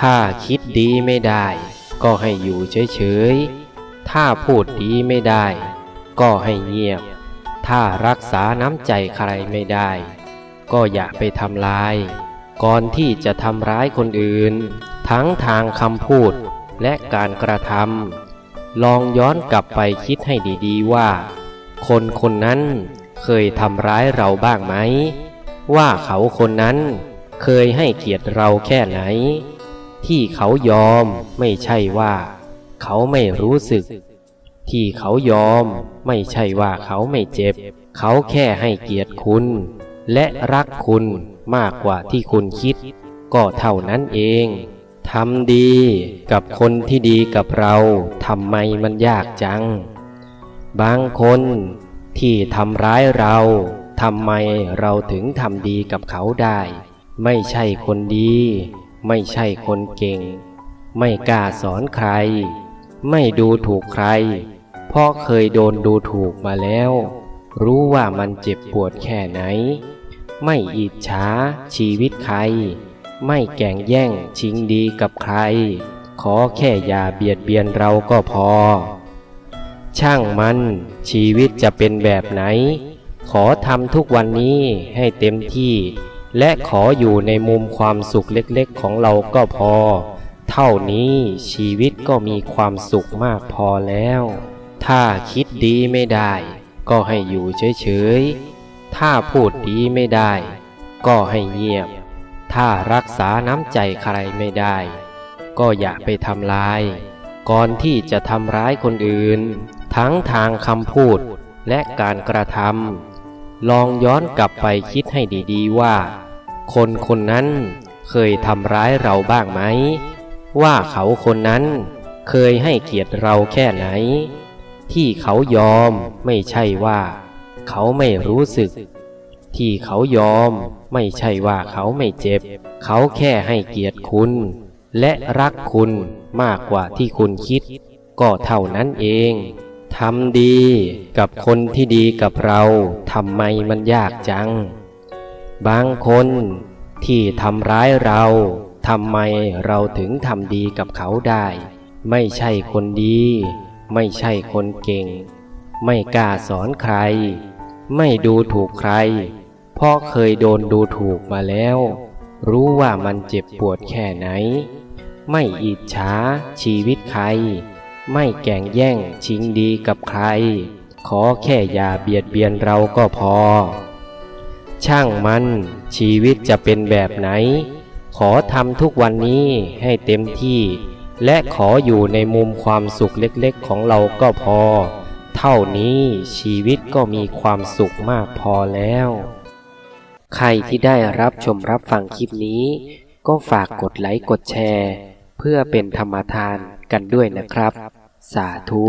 ถ้าคิดดีไม่ได้ ก็ให้อยู่เฉยๆ ถ้าพูดดีไม่ได้ ก็ให้เงียบ ถ้ารักษาน้ำใจใครไม่ได้ ก็อย่าไปทำลาย ก่อนที่จะทำร้ายคนอื่น ทั้งทางคำพูดและการกระทำลองย้อนกลับไปคิดให้ดีๆว่า คนคนนั้นเคยทำร้ายเราบ้างไหม ว่าเขาคนนั้นเคยให้เกียรติเราแค่ไหน ที่เขายอมไม่ใช่ว่า เขาไม่รู้สึก ที่เขายอมไม่ใช่ว่าเขาไม่เจ็บ เขาแค่ให้เกียรติคุณ และรักคุณมากกว่าที่คุณคิด ก็เท่านั้นเองทำดีกับคนที่ดีกับเราทำไมมันยากจัง บางคนที่ทำร้ายเราทำไมเราถึงทำดีกับเขาได้ ไม่ใช่คนดี ไม่ใช่คนเก่ง ไม่กล้าสอนใคร ไม่ดูถูกใคร เพราะเคยโดนดูถูกมาแล้ว รู้ว่ามันเจ็บปวดแค่ไหน ไม่อิจฉาชีวิตใคร ไม่แก่งแย่งชิงดีกับใคร ขอแค่อย่าเบียดเบียนเราก็พอ ช่างมัน ชีวิตจะเป็นแบบไหน ขอทำทุกวันนี้ให้เต็มที่ และขออยู่ในมุมความสุขเล็กๆ ของเราก็พอ เท่านี้ชีวิตก็มีความสุขมากพอแล้ว ถ้าคิดดีไม่ได้ ก็ให้อยู่เฉยๆ ถ้าพูดดีไม่ได้ ก็ให้เงียบ ถ้ารักษาน้ำใจใครไม่ได้ ก็อย่าไปทำลาย ก่อนที่จะทำร้ายคนอื่น ทั้งทางคำพูดและการกระทำ ลองย้อนกลับไปคิดให้ดีๆว่า คนคนนั้นเคยทำร้ายเราบ้างไหม ว่าเขาคนนั้นเคยให้เกียรติเราแค่ไหน ที่เขายอมไม่ใช่ว่า เขาไม่รู้สึก ที่เขายอมไม่ใช่ว่าเขาไม่เจ็บ เขาแค่ให้เกียรติคุณ และรักคุณมากกว่าที่คุณคิด ก็เท่านั้นเอง ทำดีกับคนที่ดีกับเราทำไมมันยากจัง บางคนที่ทำร้ายเราทำไมเราถึงทำดีกับเขาได้ ไม่ใช่คนดี ไม่ใช่คนเก่ง ไม่กล้าสอนใคร ไม่ดูถูกใคร เพราะเคยโดนดูถูกมาแล้ว รู้ว่ามันเจ็บปวดแค่ไหน ไม่อิจฉาชีวิตใคร ไม่แก่งแย่งชิงดีกับใคร ขอแค่อย่าเบียดเบียนเราก็พอ ช่างมันชีวิตจะเป็นแบบไหน ขอทำทุกวันนี้ให้เต็มที่ และขออยู่ในมุมความสุขเล็กๆของเราก็พอ เท่านี้ชีวิตก็มีความสุขมากพอแล้ว ใครที่ได้รับชมรับฟังคลิปนี้ ก็ฝากกดไลค์กดแชร์ เพื่อเป็นธรรมทานกันด้วยนะครับ สาธุ